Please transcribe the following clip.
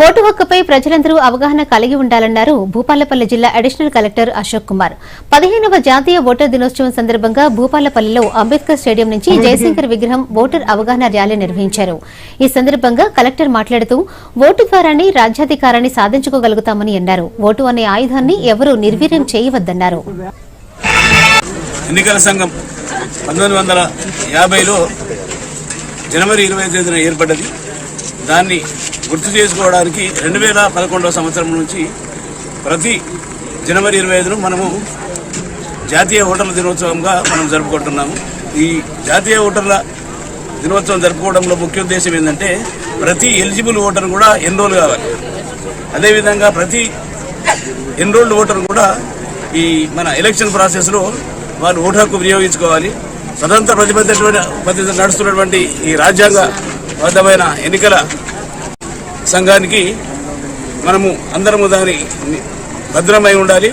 Vote హక్కుపై ప్రజలందరూ అవగాహన కలిగి ఉండాలన్నారు భూపాలపల్లి జిల్లా అడిషనల్ కలెక్టర్ అశోక్ కుమార్. పదిహేనవ జాతీయ ఓటర్ దినోత్సవం సందర్భంగా భూపాలపల్లిలో అంబేద్కర్ స్టేడియం నుంచి జయశంకర్ విగ్రహం ఓటర్ అవగాహన ర్యాలీ నిర్వహించారు. ఈ సందర్భంగా కలెక్టర్ మాట్లాడుతూ ఓటు ద్వారానే రాజ్యాధికారాన్ని సాధించుకోగలుగుతామని అన్నారు. ఓటు అనే ఆయుధాన్ని ఎవరూ నిర్వీర్యం చేయవద్దన్నారు. ఎన్నికల సంఘం పంతొమ్మిది వందల యాభైలో జనవరి ఇరవై తేదీన ఏర్పడ్డది. దాన్ని గుర్తు చేసుకోవడానికి రెండు వేల పదకొండవ సంవత్సరం నుంచి ప్రతి జనవరి ఇరవై ఐదును మనము జాతీయ ఓటర్ల దినోత్సవంగా మనం జరుపుకుంటున్నాము. ఈ జాతీయ ఓటర్ల దినోత్సవం జరుపుకోవడంలో ముఖ్య ఉద్దేశం ఏంటంటే ప్రతి ఎలిజిబుల్ ఓటర్ కూడా ఎన్రోల్ కావాలి. అదేవిధంగా ప్రతి ఎన్రోల్డ్ ఓటర్ కూడా ఈ మన ఎలక్షన్ ప్రాసెస్లో వాళ్ళు ఓటు హక్కు వినియోగించుకోవాలి. స్వతంత్ర ప్రతిపత్తి నడుస్తున్నటువంటి ఈ రాజ్యాంగ బద్దమైన ఎన్నికల సంఘానికి మనము అందరము దాని భద్రమై ఉండాలి.